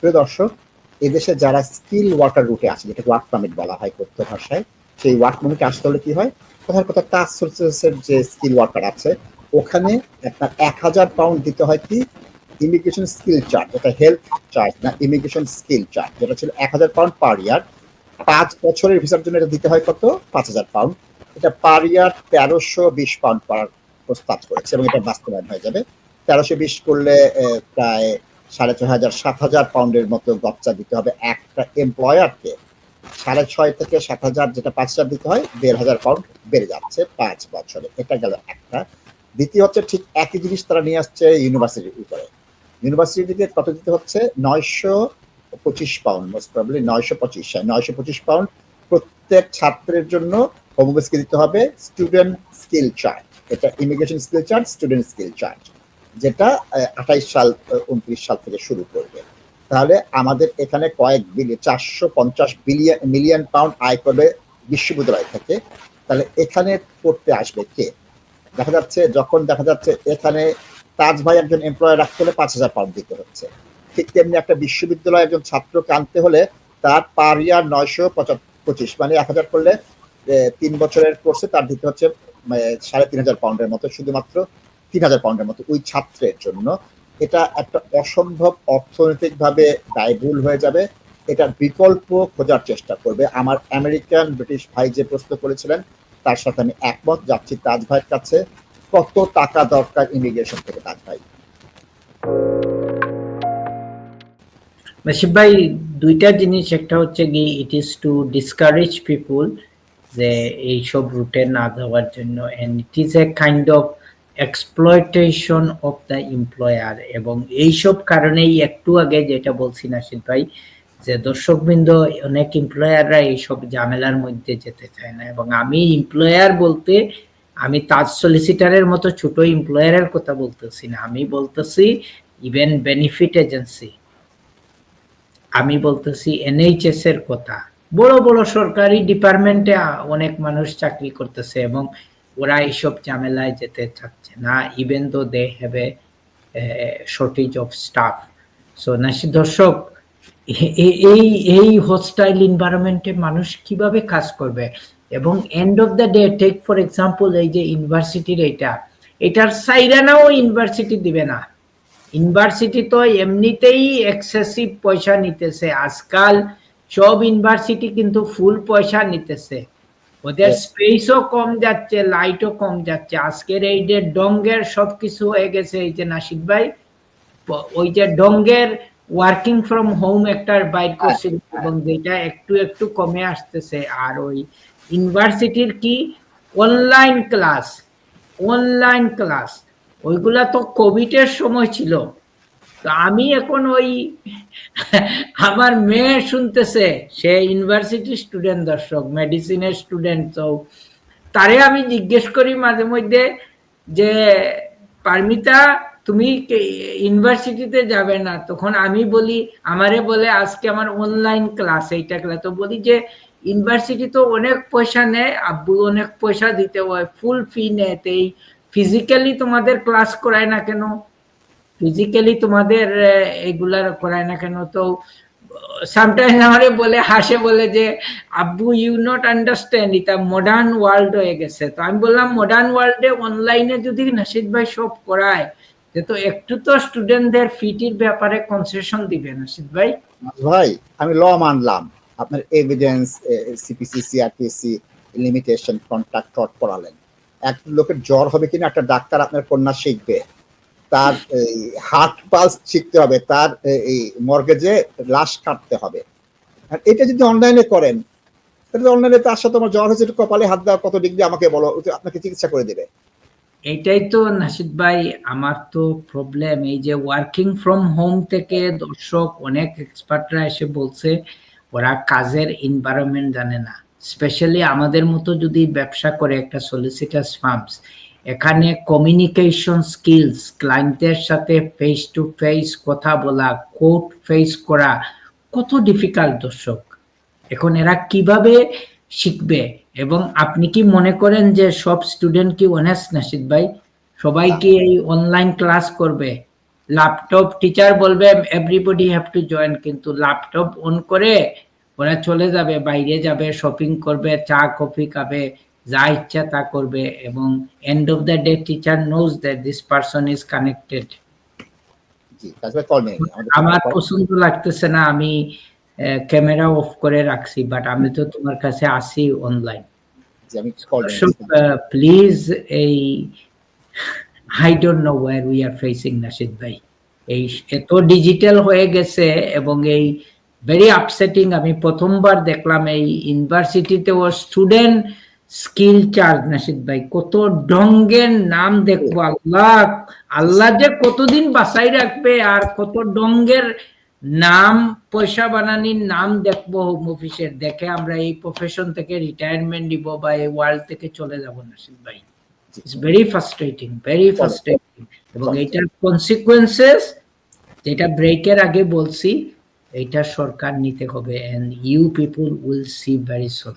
প্রিয় দর্শক, এদেশে যারা স্কিল ওয়ার্কার রুটে আছে যেটা ওয়ার্ক পারমিট বলা হয় কথ্য ভাষায়, সেই ওয়ার্ক পারমিটে আসতে হলে কি হয়? কোথাও কোথাও টাস্ক সোর্সেসের যে স্কিল ওয়ার্কার আছে, ওখানে আপনার এক হাজার পাউন্ড দিতে হয় কি? ইমিগ্রেশন স্কিল চার্জ যেটা হেলথ চার্জ না ইমিগ্রেশন স্কিল চার্জ যেটা ছিল এক হাজার পাউন্ড পার ইয়ার পাঁচ বছরের ভিসার জন্য এটা দিতে হয় কত? পাঁচ হাজার পাউন্ড এটা পার ইয়ার তেরোশো বিশ পাউন্ড পার প্রস্তাব করেছে এবং এটা বাস্তবায়ন হয়ে যাবে। তেরোশো বিশ করলে প্রায় সাড়ে ছয় হাজার, সাত হাজার পাউন্ডের মতো গচ্চা দিতে হবে একটা এমপ্লয়ারকে সাড়ে ছয় থেকে সাত হাজার যেটা পাঁচ হাজার দিতে হয়, দেড় হাজার পাউন্ড বেড়ে যাচ্ছে পাঁচ বছরে। এটা গেল একটা। দ্বিতীয় হচ্ছে ঠিক একই জিনিস তারা নিয়ে আসছে ইউনিভার্সিটির উপরে। ইউনিভার্সিটিতে কত দিতে হচ্ছে? নয়শো পঁচিশ পাউন্ড মোস্ট প্রবলি নয়শো পঁচিশ নয়শো পঁচিশ পাউন্ড প্রত্যেক ছাত্রের জন্য হোমওয়েসকে দিতে হবে স্টুডেন্ট স্কিল চার্জ এটা immigration skill charge student skill charge যেটা আঠাইশ সাল উনত্রিশ সাল থেকে শুরু করবে। তাহলে আমাদের এখানে কয়েক বিলিয়ন চারশো পঞ্চাশ বিলিয়ন মিলিয়ন পাউন্ড আয় করবে বিশ্ববিদ্যালয় থেকে। তাহলে এখানে পড়তে আসবে কে? দেখা যাচ্ছে, যখন দেখা যাচ্ছে এখানে তাজ ভাই একজন এমপ্লয়ার রাখতে হলে পাঁচ হাজার পাউন্ড দিতে হচ্ছে। ঠিক তেমনি একটা বিশ্ববিদ্যালয়ে একজন ছাত্রকে আনতে হলে তার পার ইয়ার নয়শো পঁচিশ মানে এক হাজার করলে তিন বছরের কোর্সে তার দিতে হচ্ছে সাড়ে তিন হাজার পাউন্ডের মতো শুধুমাত্র। তিন হাজার পাউন্ডের মতো ওই ছাত্রের জন্য। এটা একটা অসম্ভব অর্থনৈতিকভাবে ব্যয়বহুল হয়ে যাবে। এটার বিকল্প খোঁজার চেষ্টা করবে। আমার আমেরিকান ব্রিটিশ ভাই যে প্রশ্ন করেছিলেন, তার সাথে আমি একমত, যাচ্ছি তাজ ভাইয়ের কাছে। কত টাকা দরকার ইমিগ্রেশন থেকে তাজ ভাই? নাসিব ভাই, দুইটা জিনিস, একটা হচ্ছে কি it is to discourage people যে এইসব রুটে না যাওয়ার জন্য। And it is a kind of exploitation of the employer এবং এইসব কারণেই একটু আগে যেটা বলছি নাসিদ ভাই, যে দর্শকবৃন্দ, অনেক এমপ্লয়াররা এইসব ঝামেলার মধ্যে যেতে চায় না। এবং আমি এমপ্লয়ার বলতে, আমি তাজ সলিসিটারের মতো ছোট এমপ্লয়ারের কথা বলতেছি না। আমি বলতেছি ইভেন বেনিফিট এজেন্সি আমি বলতেছি এনএইচএস এর কথা। বড় বড় সরকারি ডিপার্টমেন্টে অনেক মানুষ চাকরি করতেছে এবং ওরা এইসব ঝামেলায় যেতে চাচ্ছে না even though they have a shortage of staff so নাসি দর্শক এই এই হোস্টাইল এনভায়রনমেন্টে মানুষ কীভাবে কাজ করবে? এবং end of the day take for example এই যে ইউনিভার্সিটির এটা, এটার সাইরানাও ইউনিভার্সিটি দিবে না। ইউনিভার্সিটি তো এমনিতেই এক্সেসিভ পয়সা নিতেছে। আজকাল সব ইউনিভার্সিটি কিন্তু ফুল পয়সা নিতেছে। ওদের স্পেসও কম যাচ্ছে লাইটও কম যাচ্ছে। আজকের এই যে ডঙ্গের সবকিছু হয়ে গেছে এই যে নাসিক ভাই ওই যে ডঙ্গের ওয়ার্কিং ফ্রম হোম একটা বাইর করছিল এবং যেটা একটু একটু কমে আসতেছে। আর ওই ইউনিভার্সিটির কি? অনলাইন ক্লাস অনলাইন ক্লাস ওইগুলা তো কোভিডের সময় ছিল। আমি এখন ওই আমার মেয়ে শুনতেছে, সে ইউনিভার্সিটি স্টুডেন্ট দর্শক মেডিসিনের স্টুডেন্ট তো তারে আমি জিজ্ঞেস করি মাঝে মধ্যে যে, পারমিতা, তুমি ইউনিভার্সিটিতে যাবে না? তখন আমি বলি, আমারে বলে আজকে আমার অনলাইন ক্লাস এইটা ক্লাস তো বলি যে ইউনিভার্সিটি তো অনেক পয়সা নেয়, আব্বু অনেক পয়সা দিতে হয় ফুল ফি নেয় এই ফিজিক্যালি তোমাদের ক্লাস করায় না কেন? ফিজিক্যালি তোমাদের এগুলার করায় না কেন? তো সামটাইমস আমারে বলে, হাসে বলে যে, আব্বু ইউ নট আন্ডারস্ট্যান্ড এটা মডার্ন ওয়ার্ল্ড হয়ে গেছে। তো আমি বললাম মডার্ন ওয়ার্ল্ডে অনলাইনে যদি নাসিদ ভাই সব করায় তো একটু তো স্টুডেন্টদের ফিটির ব্যাপারে কনসেশন দিবে নাসিদ ভাই। ভাই, আমি ল মানলাম। আপনার evidence CPC CRTC limitation contract পড়ালেন এক লোকের জ্বর হবে কিনা, একটা ডাক্তার আপনার কন্যা শিখবে। তার হার্ট পালস শিখতে হবে, তার এই- মর্গেজে লাশ কাটতে হবে। আর এটা যদি অনলাইনে করেন, তাহলে অনলাইনে তার সাথে জ্বর হয়েছে কপালে হাত দেওয়া কত ডিগ্রি আমাকে বলো আপনাকে চিকিৎসা করে দেবে। তো নাসিদ ভাই, আমার তো প্রবলেম এই যে ওয়ার্কিং ফ্রম হোম থেকে দর্শক, অনেক এক্সপার্টরা এসে বলছে, ওরা কাজের এনভায়রনমেন্ট জানে না। স্পেশালি আমাদের মতো যদি ব্যবসা করে একটা সলিসিটাস ফার্মস এখানে কমিউনিকেশন স্কিলস ক্লায়েন্টের সাথে ফেস টু ফেস কথা বলা কোর্ট ফেস করা, কত ডিফিকাল্ট দর্শক। এখন এরা কীভাবে শিখবে? এবং আপনি কি মনে করেন যে সব স্টুডেন্ট কি অনেস্ট নাসিদ ভাই? সবাই কি এই অনলাইন ক্লাস করবে? ল্যাপটপ টিচার বলবে এভরিবডি হ্যাভ টু জয়েন কিন্তু ল্যাপটপ অন করে ওরা চলে যাবে, বাইরে যাবে শপিং করবে, চা কফি খাবে যা ইচ্ছা তা করবে এবং end of the day teacher knows that this person is connected আমার পছন্দ লাগতেছে না আমি ক্যামেরা অফ করে রাখছি বাট আমি তো তোমার কাছে আসি অনলাইন প্লিজ এই I don't know war we are facing Nasid ভাই। এই এত ডিজিটাল হয়ে গেছে এবং এই ভেরি আপসেটিং আমি প্রথমবার দেখলাম এই ইউনিভার্সিটিতে ইউনিভার্সিটিতেও স্টুডেন্ট স্কিল চার্জ নাসিদ ভাই কত ডঙ্গের নাম দেখব আল্লাহ আল্লাহ যে কতদিন বাসাই রাখবে আর কত ডঙ্গের নাম পয়সা বানানির নাম দেখব হোম অফিসের দেখে আমরা এই প্রফেশন থেকে রিটায়ারমেন্ট নিব বা এই ওয়ার্ল্ড থেকে চলে যাব নাসিদ ভাই। It's very frustrating very frustrating এবং এইটার কনসিকুয়েন্সেস যেটা ব্রেকের আগে বলছি এটা সরকার নিতে হবে and you people will see very soon